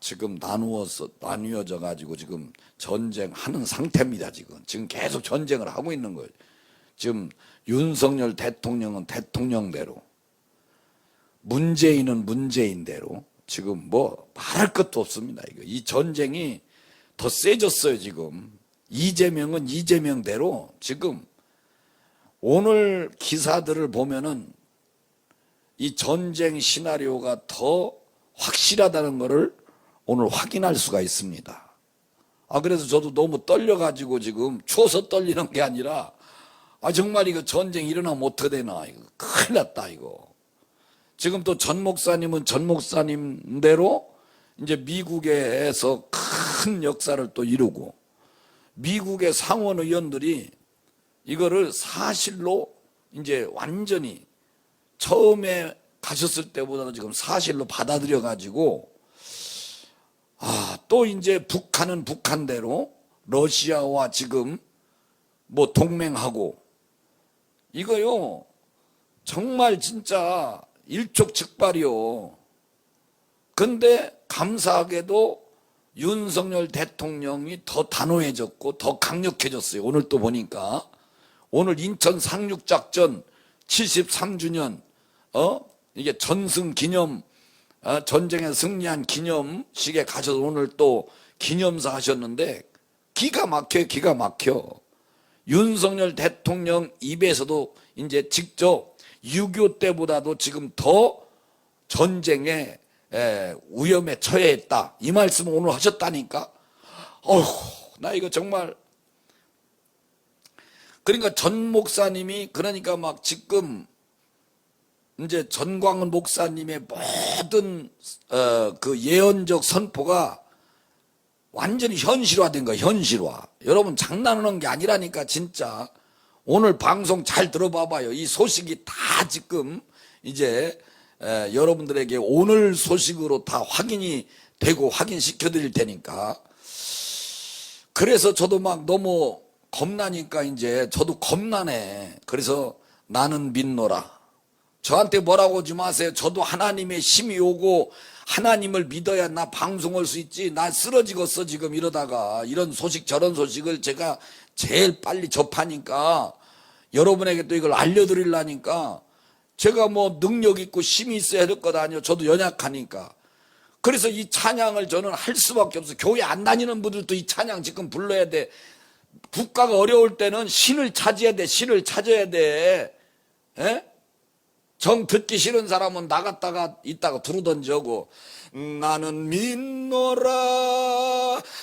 지금 나누어서 나뉘어져 가지고 지금 전쟁하는 상태입니다. 지금 지금 계속 전쟁을 하고 있는 거예요. 지금 윤석열 대통령은 대통령대로 문재인은 문재인대로 지금 뭐 말할 것도 없습니다. 이거 이 전쟁이 더 세졌어요. 지금 이재명은 이재명대로 지금 오늘 기사들을 보면은 이 전쟁 시나리오가 더 확실하다는 것을 오늘 확인할 수가 있습니다. 아, 그래서 저도 너무 떨려가지고 지금 추워서 떨리는 게 아니라 아, 정말 이거 전쟁 일어나면 어떻게 되나. 이거 큰일 났다, 이거. 지금 또 전 목사님은 전 목사님대로 이제 미국에서 큰 역사를 또 이루고 미국의 상원 의원들이 이거를 사실로 이제 완전히 처음에 가셨을 때보다는 지금 사실로 받아들여 가지고 아, 또 이제 북한은 북한대로 러시아와 지금 뭐 동맹하고 이거요 정말 진짜 일촉즉발이요. 근데 감사하게도 윤석열 대통령이 더 단호해졌고 더 강력해졌어요. 오늘 또 보니까 오늘 인천 상륙작전 73주년 어 이게 전승 기념 어, 전쟁에 승리한 기념식에 가셔서 오늘 또 기념사 하셨는데 기가 막혀요. 기가 막혀. 윤석열 대통령 입에서도 이제 직접 6.25 때보다도 지금 더 전쟁에 에, 위험에 처해했다. 이 말씀을 오늘 하셨다니까. 어휴, 나 이거 정말. 그러니까 전 목사님이 그러니까 막 지금 이제 전광훈 목사님의 모든 어, 그 예언적 선포가 완전히 현실화된 거야, 현실화. 여러분 장난하는 게 아니라니까 진짜. 오늘 방송 잘 들어봐봐요. 이 소식이 다 지금 이제 에, 여러분들에게 오늘 소식으로 다 확인이 되고 확인시켜 드릴 테니까. 그래서 저도 막 너무 겁나니까 이제 저도 겁나네. 그래서 나는 믿노라. 저한테 뭐라고 하지 마세요. 저도 하나님의 힘이 오고 하나님을 믿어야 나 방송할 수 있지. 나 쓰러지겠어 지금 이러다가 이런 소식 저런 소식을 제가 제일 빨리 접하니까 여러분에게 또 이걸 알려드리려니까 제가 뭐 능력 있고 힘이 있어야 될 것 아니에요. 저도 연약하니까. 그래서 이 찬양을 저는 할 수밖에 없어. 교회 안 다니는 분들도 이 찬양 지금 불러야 돼. 국가가 어려울 때는 신을 찾아야 돼. 신을 찾아야 돼. 에? 정 듣기 싫은 사람은 나갔다가 있다가 들어던지 하고 나는 믿노라.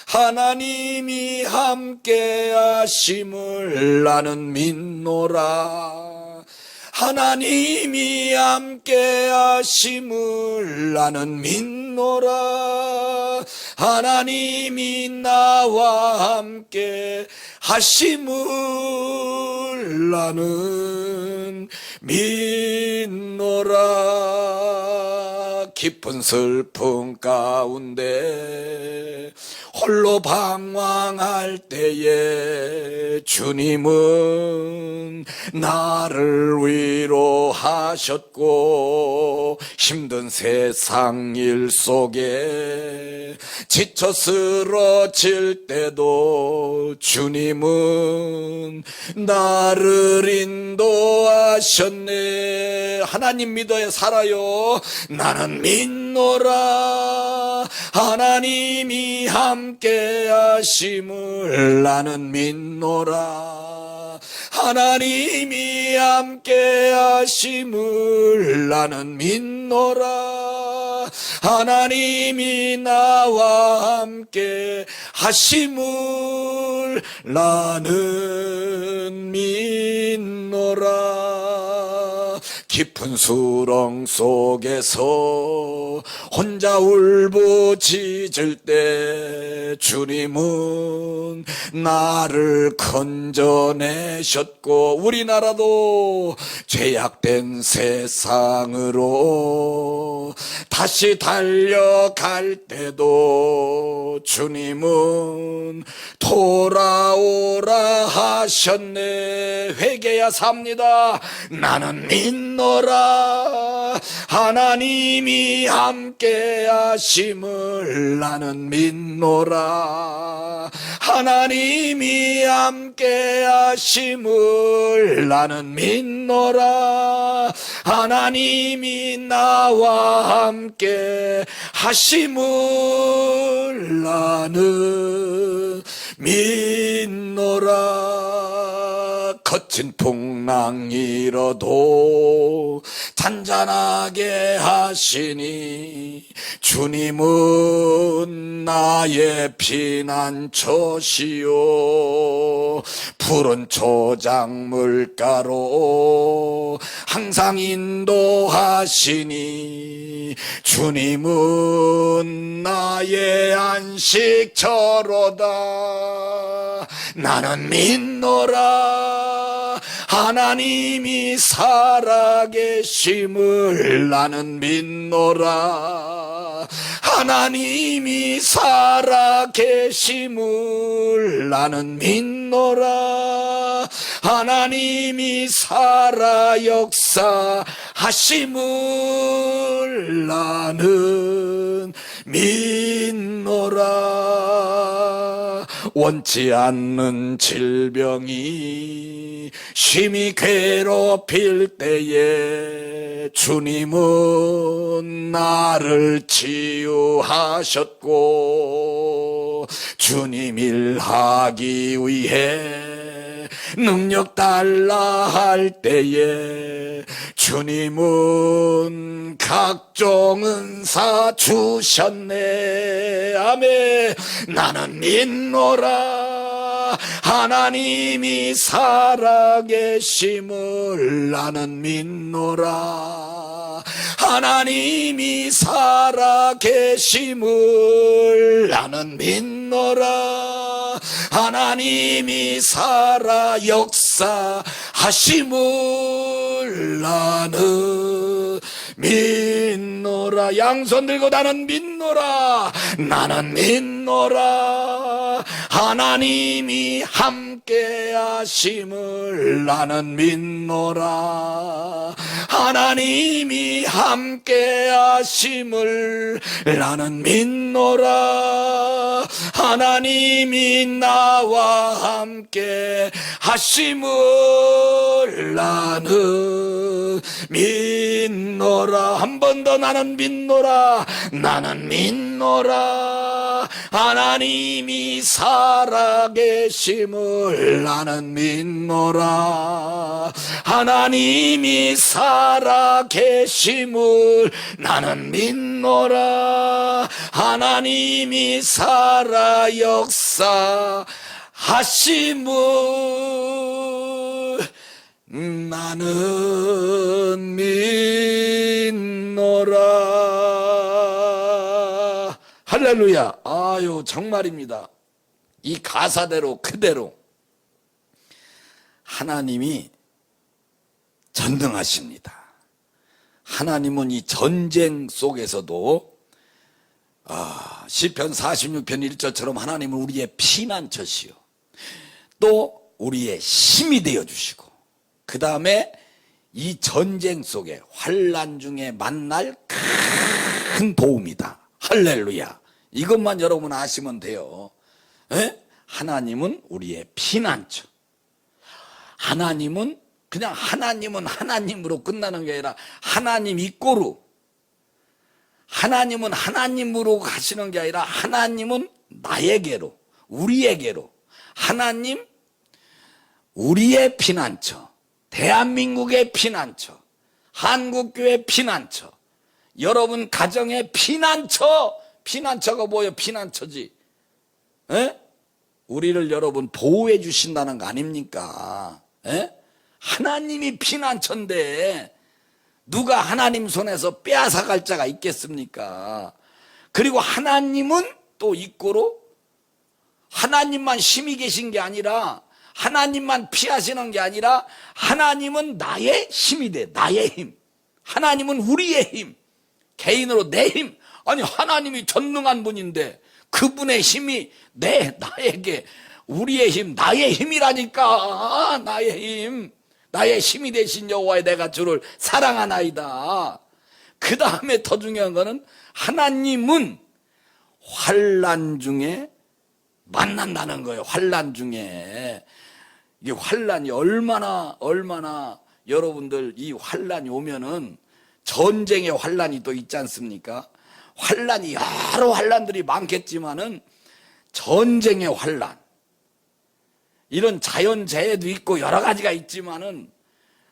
하나님이 함께 하심을 나는 믿노라 하나님이 함께 하심을 나는 믿노라. 하나님이 나와 함께 하심을 나는 믿노라. 깊은 슬픔 가운데 홀로 방황할 때에 주님은 나를 위로하셨고 힘든 세상 일 속에 지쳐 쓰러질 때도 주님은 나를 인도하셨네. 하나님 믿어야 살아요. 나는 믿노라. 하나님이 함께 하심을 나는 믿노라. 하나님이 함께 하심을 나는 믿노라. 하나님이 나와 함께 하심을 나는 믿노라 깊은 수렁 속에서 혼자 울부짖을 때 주님은 나를 건져내셨고 우리나라도 죄악된 세상으로 다시 달려갈 때도 주님은 돌아오라 하셨네. 회개야 삽니다. 나는 믿노라 믿노라 하나님이 함께 하심을 나는 믿노라. 하나님이 함께 하심을 나는 믿노라. 하나님이 나와 함께 하심을 나는 믿노라. 거친 풍랑 일어도 잔잔 하게 하시니 주님은 나의 피난처시요 푸른 초장물가로 항상 인도하시니 주님은 나의 안식처로다. 나는 믿노라 하나님이 살아계심을 나는 믿노라. 하나님이 살아계심을 나는 믿노라. 하나님이 살아 역사하심을 나는 믿노라 원치 않는 질병이 심히 괴롭힐 때에 주님은 나를 치유하셨고 주님 일하기 위해 능력 달라 할 때에 주님은 각종 은사 주셨네. 아멘. 나는 믿노라. 하나님이 살아계심을 나는 믿노라 하나님이 살아계심을 나는 믿노라. 하나님이 살아 역사하심을 나는 믿노라. 양손 들고 나는 믿노라. 나는 믿노라. 하나님이 함께 하심을 나는 믿노라 하나님이 함께 하심을 나는 믿노라 하나님이 나와 함께 하심을 나는 믿노라. 한 번 더 나는 믿노라. 나는 믿노라. 하나님이 살아계심을 나는 믿노라. 하나님이 살아계심을 나는 믿노라. 하나님이 살아 역사 하심을 나는 믿노라. 할렐루야. 아유 정말입니다. 이 가사대로 그대로 하나님이 전능하십니다. 하나님은 이 전쟁 속에서도 아, 시편 46편 1절처럼 하나님은 우리의 피난처시요 또 우리의 힘이 되어 주시고 그 다음에 이 전쟁 속에 환란 중에 만날 큰 도움이다. 할렐루야. 이것만 여러분 아시면 돼요. 에? 하나님은 우리의 피난처. 하나님은 그냥 하나님은 하나님으로 끝나는 게 아니라 하나님 이꼬루. 하나님은 하나님으로 가시는 게 아니라 하나님은 나에게로, 우리에게로. 하나님, 우리의 피난처. 대한민국의 피난처. 한국교회 피난처. 여러분 가정의 피난처. 피난처가 뭐예요? 피난처지. 에? 우리를 여러분 보호해 주신다는 거 아닙니까? 에? 하나님이 피난처인데 누가 하나님 손에서 빼앗아 갈 자가 있겠습니까? 그리고 하나님은 또 이꼬로 하나님만 힘이 계신 게 아니라 하나님만 피하시는 게 아니라 하나님은 나의 힘이 돼. 나의 힘. 하나님은 우리의 힘. 개인으로 내 힘. 아니 하나님이 전능한 분인데 그분의 힘이 내 나에게 우리의 힘, 나의 힘이라니까. 나의 힘. 나의 힘이 되신 여호와의 내가 주를 사랑하나이다. 그 다음에 더 중요한 거는 하나님은 환란 중에 만난다는 거예요. 환란 중에 이게 환란이 얼마나 얼마나 여러분들 이 환란이 오면은 전쟁의 환란이 또 있지 않습니까? 환란이 여러 환란들이 많겠지만은 전쟁의 환란 이런 자연재해도 있고 여러 가지가 있지만은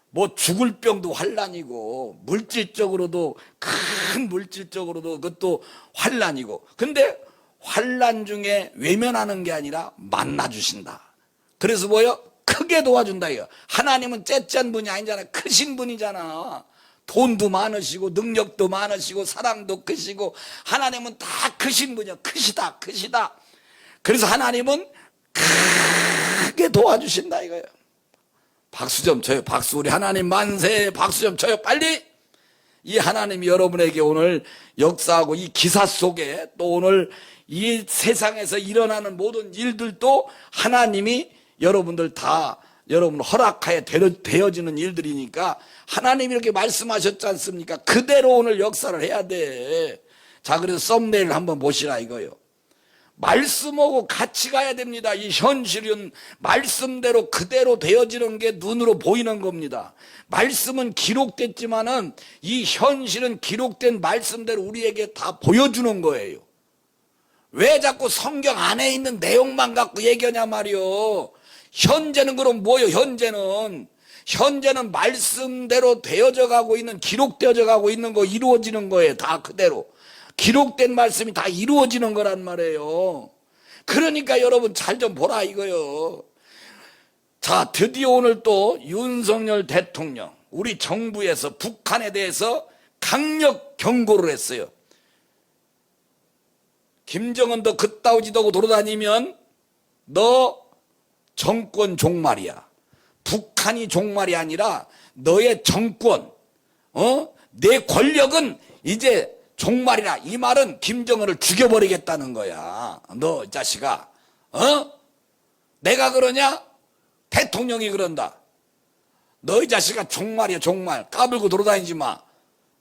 뭐 죽을 병도 환란이고 물질적으로도 큰 물질적으로도 그것도 환란이고 근데 환란 중에 외면하는 게 아니라 만나 주신다. 그래서 뭐요? 크게 도와준다 이거. 하나님은 째짠 분이 아니잖아. 크신 분이잖아. 돈도 많으시고 능력도 많으시고 사랑도 크시고 하나님은 다 크신 분이야. 크시다. 크시다. 그래서 하나님은 크 게 도와주신다 이거예요. 박수 좀 쳐요. 박수 우리 하나님 만세. 박수 좀 쳐요. 빨리. 이 하나님이 여러분에게 오늘 역사하고 이 기사 속에 또 오늘 이 세상에서 일어나는 모든 일들도 하나님이 여러분들 다 여러분 허락하에 되어- 되어지는 일들이니까 하나님이 이렇게 말씀하셨지 않습니까? 그대로 오늘 역사를 해야 돼. 자, 그래서 썸네일 한번 보시라 이거요. 말씀하고 같이 가야 됩니다. 이 현실은 말씀대로 그대로 되어지는 게 눈으로 보이는 겁니다. 말씀은 기록됐지만은 이 현실은 기록된 말씀대로 우리에게 다 보여주는 거예요. 왜 자꾸 성경 안에 있는 내용만 갖고 얘기하냐 말이요. 현재는 그럼 뭐요? 현재는 현재는 말씀대로 되어져 가고 있는 기록되어져 가고 있는 거 이루어지는 거예요. 다 그대로. 기록된 말씀이 다 이루어지는 거란 말이에요. 그러니까 여러분 잘 좀 보라 이거요. 자, 드디어 오늘 또 윤석열 대통령, 우리 정부에서 북한에 대해서 강력 경고를 했어요. 김정은도 그따오지도 하고 돌아다니면 너 정권 종말이야. 북한이 종말이 아니라 너의 정권, 어? 내 권력은 이제 종말이라. 이 말은 김정은을 죽여버리겠다는 거야. 너 이 자식아, 어? 내가 그러냐? 대통령이 그런다. 너 이 자식아 종말이야 종말. 까불고 돌아다니지 마.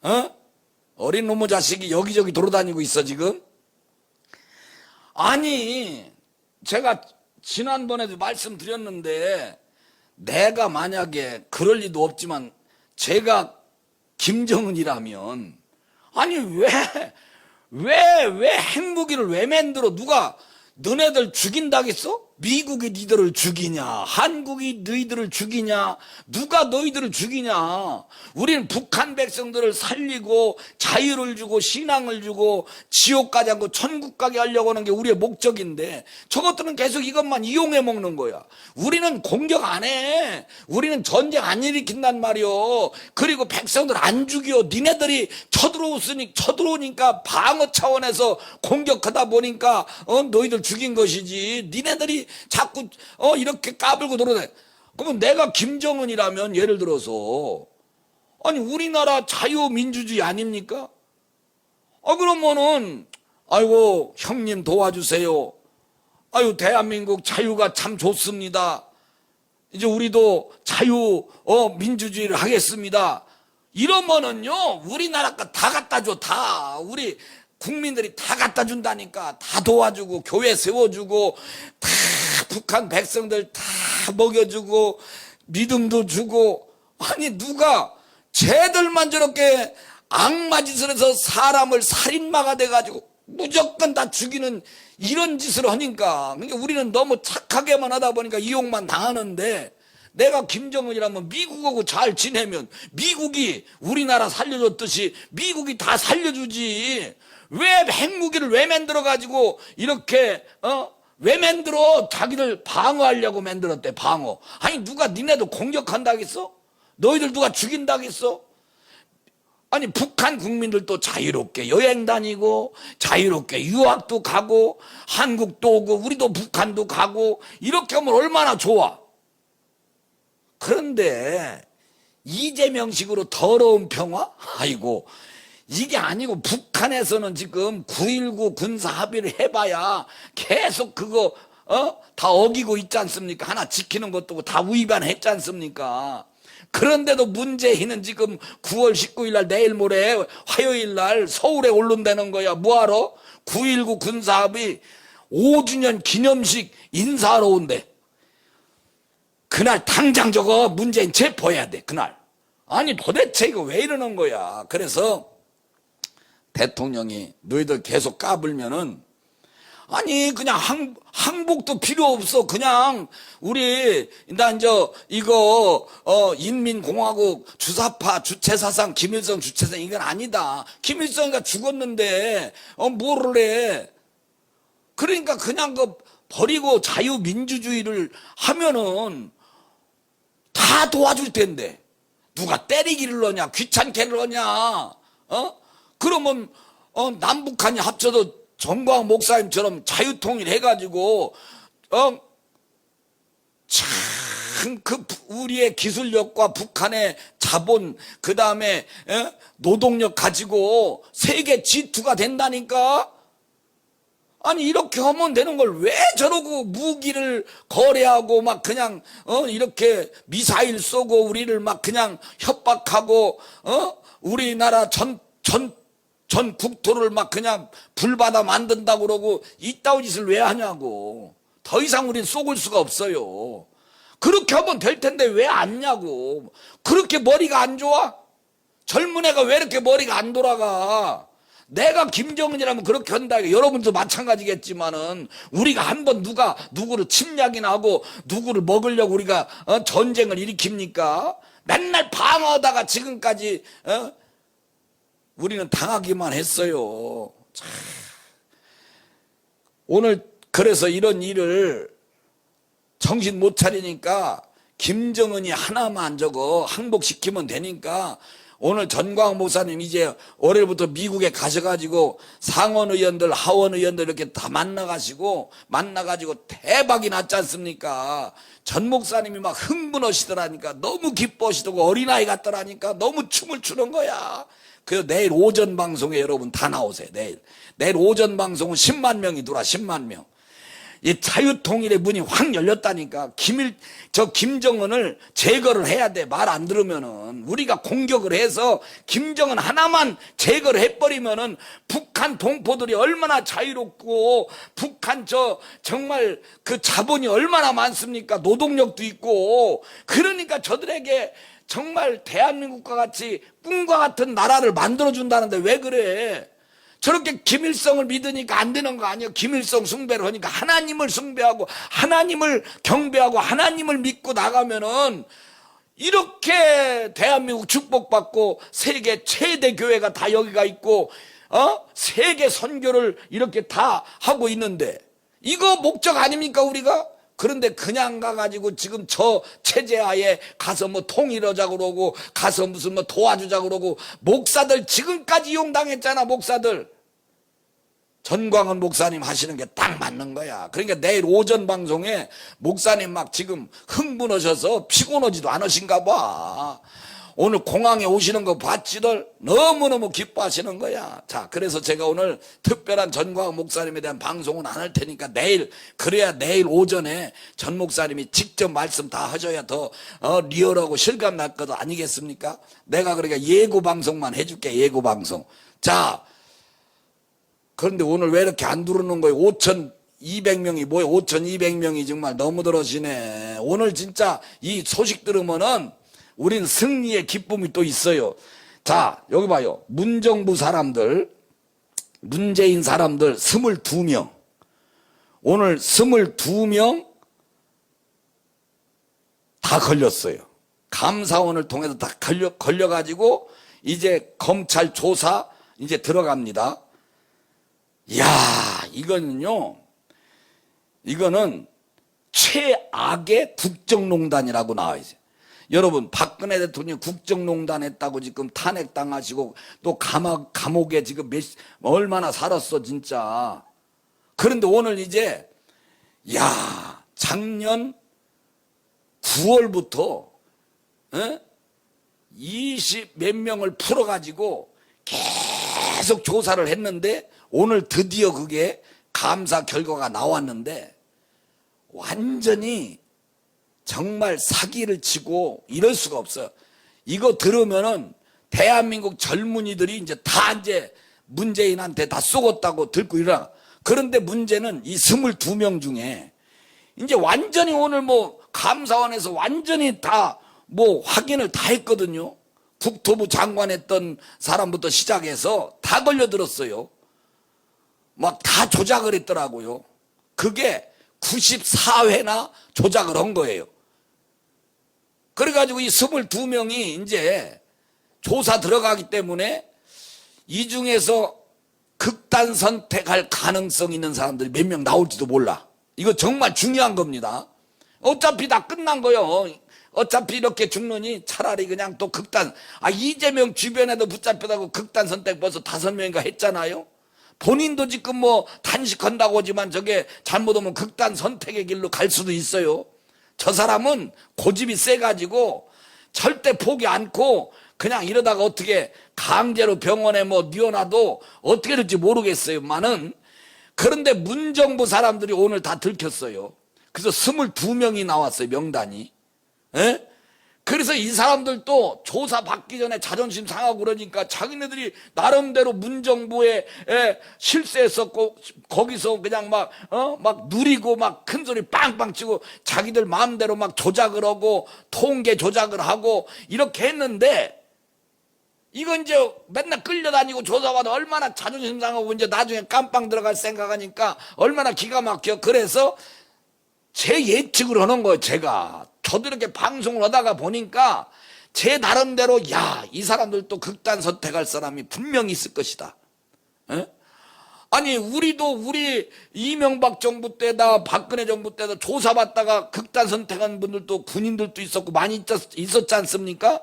어? 어린 놈의 자식이 여기저기 돌아다니고 있어 지금. 아니 제가 지난번에도 말씀드렸는데 내가 만약에 그럴 리도 없지만 제가 김정은이라면 아니 왜 왜, 왜 핵무기를 왜 만들어? 누가 너네들 죽인다겠어? 미국이 니들을 죽이냐? 한국이 너희들을 죽이냐? 누가 너희들을 죽이냐? 우리는 북한 백성들을 살리고 자유를 주고 신앙을 주고 지옥 가지 않고 천국 가게 하려고 하는 게 우리의 목적인데 저것들은 계속 이것만 이용해 먹는 거야. 우리는 공격 안 해. 우리는 전쟁 안 일으킨단 말이요. 그리고 백성들 안 죽여. 니네들이 쳐들어오으니 쳐들어오니까 방어 차원에서 공격하다 보니까 어 너희들 죽인 것이지. 니네들이 자꾸 어 이렇게 까불고 돌아다니. 그러면 내가 김정은이라면 예를 들어서 아니 우리나라 자유민주주의 아닙니까? 아 그러면은 아이고 형님 도와주세요. 아유 대한민국 자유가 참 좋습니다. 이제 우리도 자유 어 민주주의를 하겠습니다. 이러면은요 우리나라 거다 갖다 줘 다 우리 국민들이 다 갖다 준다니까. 다 도와주고 교회 세워주고 다 북한 백성들 다 먹여주고 믿음도 주고. 아니 누가 쟤들만 저렇게 악마 짓을 해서 사람을 살인마가 돼가지고 무조건 다 죽이는 이런 짓을 하니까. 그러니까 우리는 너무 착하게만 하다 보니까 이용만 당하는데 내가 김정은이라면 미국하고 잘 지내면 미국이 우리나라 살려줬듯이 미국이 다 살려주지 왜 핵무기를 왜 만들어 가지고 이렇게 어 왜 만들어? 자기들 방어하려고 만들었대 방어. 아니 누가 니네도 공격한다겠어? 너희들 누가 죽인다겠어? 아니 북한 국민들도 자유롭게 여행 다니고 자유롭게 유학도 가고 한국도 오고 우리도 북한도 가고 이렇게 하면 얼마나 좋아. 그런데 이재명식으로 더러운 평화? 아이고 이게 아니고 북한에서는 지금 9.19 군사 합의를 해봐야 계속 그거 어? 다 어기고 있지 않습니까? 하나 지키는 것도 다 위반했지 않습니까? 그런데도 문재인은 지금 9월 19일 날 내일 모레 화요일 날 서울에 오른다는 거야. 뭐하러? 9.19 군사합의 5주년 기념식 인사하러 온대. 그날 당장 저거 문재인 체포해야 돼. 그날. 아니 도대체 이거 왜 이러는 거야. 그래서 대통령이 너희들 계속 까불면은 아니 그냥 항, 항복도 필요 없어. 그냥 우리 난저 이거 어 인민공화국 주사파 주체사상 김일성 주체사상 이건 아니다. 김일성이가 죽었는데 어 뭐를 해? 그러니까 그냥 그 버리고 자유민주주의를 하면은 다 도와줄 텐데. 누가 때리기를 하냐 귀찮게 하냐 어 그러면 어 남북한이 합쳐도 정광 목사님처럼 자유통일 해가지고 어 참그 우리의 기술력과 북한의 자본 그 다음에 노동력 가지고 세계 G2가 된다니까? 아니 이렇게 하면 되는 걸 왜 저러고 무기를 거래하고 막 그냥 어 이렇게 미사일 쏘고 우리를 막 그냥 협박하고 어 우리나라 전전 전 국토를 막 그냥 불바다 만든다고 그러고 이따위 짓을 왜 하냐고 더 이상 우린 쏘을 수가 없어요 그렇게 하면 될 텐데 왜 안냐고 그렇게 머리가 안 좋아 젊은 애가 왜 이렇게 머리가 안 돌아가 내가 김정은이라면 그렇게 한다. 여러분도 마찬가지겠지만은 우리가 한번 누가 누구를 침략이나 하고 누구를 먹으려고 우리가 어, 전쟁을 일으킵니까? 맨날 방어하다가 지금까지 어? 우리는 당하기만 했어요. 참. 오늘 그래서 이런 일을 정신 못 차리니까 김정은이 하나만 저거 항복시키면 되니까 오늘 전광 목사님 이제 월요일부터 미국에 가셔가지고 상원 의원들, 하원 의원들 이렇게 다 만나가시고 만나가지고 대박이 났지 않습니까? 전 목사님이 막 흥분하시더라니까 너무 기뻐하시더고 어린아이 같더라니까 너무 춤을 추는 거야. 그래서 내일 오전 방송에 여러분 다 나오세요. 내일 내일 오전 방송은 10만 명이 돌아 10만 명. 이 자유통일의 문이 확 열렸다니까. 김일, 저 김정은을 제거를 해야 돼. 말 안 들으면은. 우리가 공격을 해서 김정은 하나만 제거를 해버리면은 북한 동포들이 얼마나 자유롭고 북한 저 정말 그 자본이 얼마나 많습니까? 노동력도 있고. 그러니까 저들에게 정말 대한민국과 같이 꿈과 같은 나라를 만들어준다는데 왜 그래? 저렇게 김일성을 믿으니까 안 되는 거 아니에요? 김일성 숭배를 하니까 하나님을 숭배하고 하나님을 경배하고 하나님을 믿고 나가면은 이렇게 대한민국 축복받고 세계 최대 교회가 다 여기가 있고 어? 세계 선교를 이렇게 다 하고 있는데 이거 목적 아닙니까 우리가? 그런데 그냥 가가지고 지금 저 체제하에 가서 뭐 통일하자 그러고 가서 무슨 뭐 도와주자 그러고 목사들 지금까지 이용당했잖아 목사들 전광훈 목사님 하시는 게 딱 맞는 거야. 그러니까 내일 오전 방송에 목사님 막 지금 흥분하셔서 피곤하지도 않으신가 봐. 오늘 공항에 오시는 거 봤지들 너무너무 기뻐하시는 거야. 자, 그래서 제가 오늘 특별한 전광훈 목사님에 대한 방송은 안 할 테니까 내일, 그래야 내일 오전에 전 목사님이 직접 말씀 다 하셔야 더, 어, 리얼하고 실감 날 것도 아니겠습니까? 내가 그러니까 예고 방송만 해줄게, 예고 방송. 자, 그런데 오늘 왜 이렇게 안 들어오는 거예요? 5,200명이 뭐예요? 5,200명이 정말 너무 들어시네. 오늘 진짜 이 소식 들으면은 우린 승리의 기쁨이 또 있어요. 자, 여기 봐요. 문정부 사람들, 문재인 사람들 22명. 오늘 22명 다 걸렸어요. 감사원을 통해서 다 걸려, 걸려가지고 이제 검찰 조사 이제 들어갑니다. 야, 이거는요. 이거는 최악의 국정농단이라고 나와 있어요. 여러분, 박근혜 대통령이 국정농단 했다고 지금 탄핵당하시고 또 감옥, 감옥에 지금 몇, 얼마나 살았어, 진짜. 그런데 오늘 이제, 야, 작년 9월부터, 에? 20 몇 명을 풀어가지고 계속 조사를 했는데 오늘 드디어 그게 감사 결과가 나왔는데 완전히 정말 사기를 치고 이럴 수가 없어요. 이거 들으면은 대한민국 젊은이들이 이제 다 이제 문재인한테 다 쏘겠다고 들고 일어나. 그런데 문제는 이 22명 중에 이제 완전히 오늘 뭐 감사원에서 완전히 다 뭐 확인을 다 했거든요. 국토부 장관 했던 사람부터 시작해서 다 걸려들었어요. 막 다 조작을 했더라고요. 그게 94회나 조작을 한 거예요. 그래가지고 이 22명이 이제 조사 들어가기 때문에 이 중에서 극단 선택할 가능성 있는 사람들이 몇 명 나올지도 몰라. 이거 정말 중요한 겁니다. 어차피 다 끝난 거요. 어차피 이렇게 죽느니 차라리 그냥 또 극단, 아, 이재명 주변에도 붙잡혀다고 극단 선택 벌써 다섯 명인가 했잖아요. 본인도 지금 뭐 단식한다고 하지만 저게 잘못하면 극단 선택의 길로 갈 수도 있어요. 저 사람은 고집이 세가지고 절대 포기 않고 그냥 이러다가 어떻게 강제로 병원에 뭐 뉘어놔도 어떻게 될지 모르겠어요. 만은 그런데 문정부 사람들이 오늘 다 들켰어요. 그래서 22명이 나왔어요. 명단이. 예? 그래서 이 사람들도 조사 받기 전에 자존심 상하고 그러니까 자기네들이 나름대로 문정부에 에, 실세했었고 거기서 그냥 막, 어? 막 누리고 막 큰 소리 빵빵 치고 자기들 마음대로 막 조작을 하고 통계 조작을 하고 이렇게 했는데 이건 이제 맨날 끌려다니고 조사받아 얼마나 자존심 상하고 이제 나중에 깜빵 들어갈 생각하니까 얼마나 기가 막혀. 그래서 제 예측을 하는 거예요, 제가. 이렇게 방송을 하다가 보니까 제 나름대로, 야, 이 사람들도 극단 선택할 사람이 분명히 있을 것이다. 에? 아니, 우리도 우리 이명박 정부 때다, 박근혜 정부 때다 조사받다가 극단 선택한 분들도 군인들도 있었고 많이 있었, 있었지 않습니까?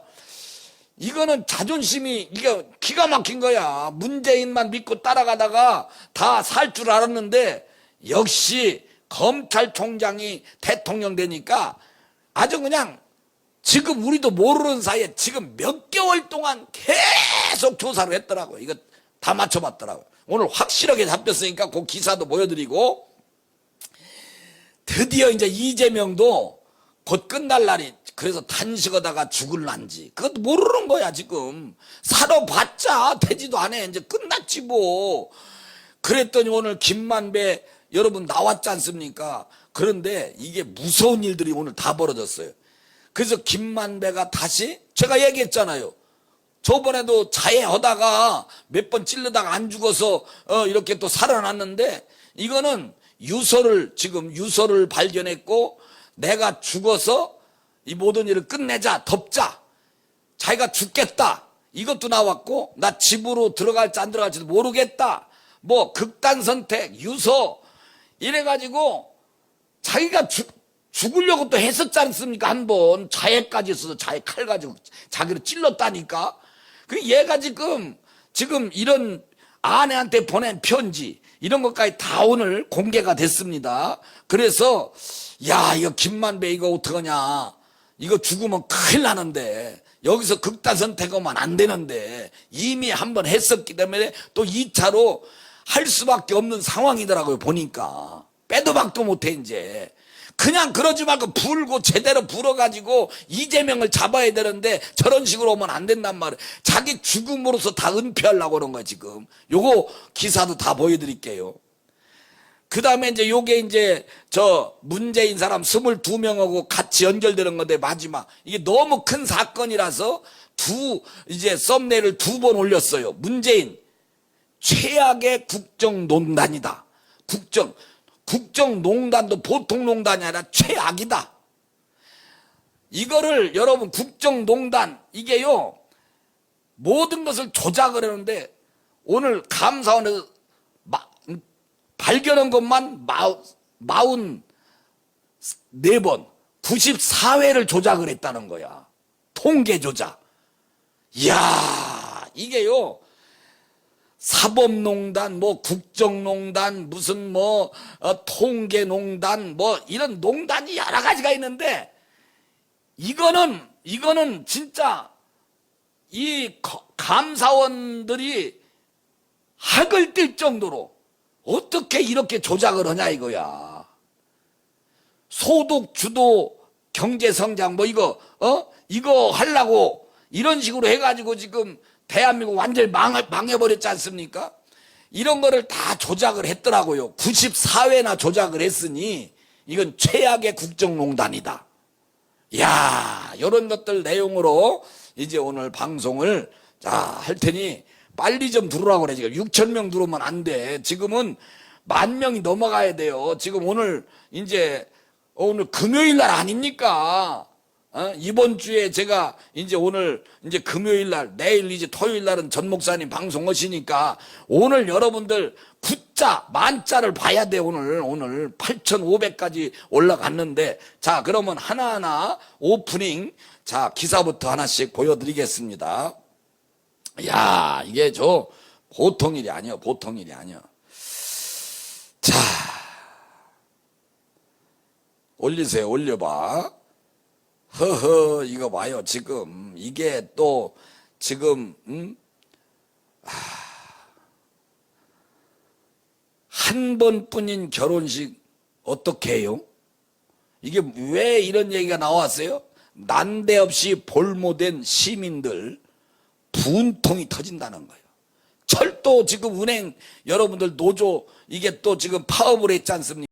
이거는 자존심이 이게 기가 막힌 거야. 문재인만 믿고 따라가다가 다 살 줄 알았는데 역시 검찰총장이 대통령 되니까 아주 그냥 지금 우리도 모르는 사이에 지금 몇 개월 동안 계속 조사를 했더라고요. 이거 다 맞춰봤더라고요. 오늘 확실하게 잡혔으니까 그 기사도 보여드리고. 드디어 이제 이재명도 곧 끝날 날이 그래서 단식하다가 죽을란지. 그것도 모르는 거야 지금. 살아봤자 되지도 않아. 이제 끝났지 뭐. 그랬더니 오늘 김만배 여러분 나왔지 않습니까 그런데 이게 무서운 일들이 오늘 다 벌어졌어요. 그래서 김만배가 다시 제가 얘기했잖아요. 저번에도 자해하다가 몇 번 찔르다가 안 죽어서 어 이렇게 또 살아났는데 이거는 유서를 지금 유서를 발견했고 내가 죽어서 이 모든 일을 끝내자 덮자 자기가 죽겠다 이것도 나왔고 나 집으로 들어갈지 안 들어갈지도 모르겠다. 뭐 극단 선택 유서 이래가지고 자기가 죽, 죽으려고 또 했었지 않습니까? 한 번 자해까지 있어서 자해 칼 가지고 자기를 찔렀다니까? 그 얘가 지금 지금 이런 아내한테 보낸 편지 이런 것까지 다 오늘 공개가 됐습니다. 그래서 야 이거 김만배 이거 어떡하냐? 이거 죽으면 큰일 나는데 여기서 극단 선택하면 안 되는데 이미 한 번 했었기 때문에 또 2차로 할 수밖에 없는 상황이더라고요 보니까 빼도 박도 못해 이제 그냥 그러지 말고 불고 제대로 불어가지고 이재명을 잡아야 되는데 저런 식으로 오면 안 된단 말이에요. 자기 죽음으로서 다 은폐하려고 그런 거야 지금. 요거 기사도 다 보여드릴게요. 그 다음에 이제 요게 이제 저 문재인 사람 22명하고 같이 연결되는 건데 마지막 이게 너무 큰 사건이라서 두 이제 썸네일을 두 번 올렸어요. 문재인 최악의 국정농단이다. 국정 국정농단도 보통 농단이 아니라 최악이다. 이거를 여러분 국정농단 이게요 모든 것을 조작을 하는데 오늘 감사원에서 마, 발견한 것만 마흔 네번 94회를 조작을 했다는 거야. 통계 조작. 이야, 이게요. 사법농단, 뭐 국정농단, 무슨 뭐 어, 통계농단, 뭐 이런 농단이 여러 가지가 있는데 이거는 이거는 진짜 이 거- 감사원들이 학을 띨 정도로 어떻게 이렇게 조작을 하냐 이거야. 소득 주도 경제 성장 뭐 이거 어 이거 하려고 이런 식으로 해가지고 지금 대한민국 완전히 망해, 망해버렸지 않습니까? 이런 거를 다 조작을 했더라고요. 94회나 조작을 했으니 이건 최악의 국정농단이다. 야, 이런 것들 내용으로 이제 오늘 방송을 자, 할 테니 빨리 좀 들어오라고 그래. 지금 6천 명 들어오면 안 돼. 지금은 만 명이 넘어가야 돼요. 지금 오늘 이제 오늘 금요일 날 아닙니까? 어? 이번 주에 제가 이제 오늘 이제 금요일 날 내일 이제 토요일 날은 전 목사님 방송 하시니까 오늘 여러분들 구자 만자를 봐야 돼 오늘 오늘 8,500까지 올라갔는데 자 그러면 하나하나 오프닝 자 기사부터 하나씩 보여드리겠습니다. 야 이게 저 보통 일이 아니야 보통 일이 아니야. 자 올리세요 올려봐. 허허 이거 봐요 지금 이게 또 지금 음? 한 번뿐인 결혼식 어떻게 해요? 이게 왜 이런 얘기가 나왔어요? 난데없이 볼모된 시민들 분통이 터진다는 거예요. 철도 지금 은행 여러분들 노조 이게 또 지금 파업을 했지 않습니까?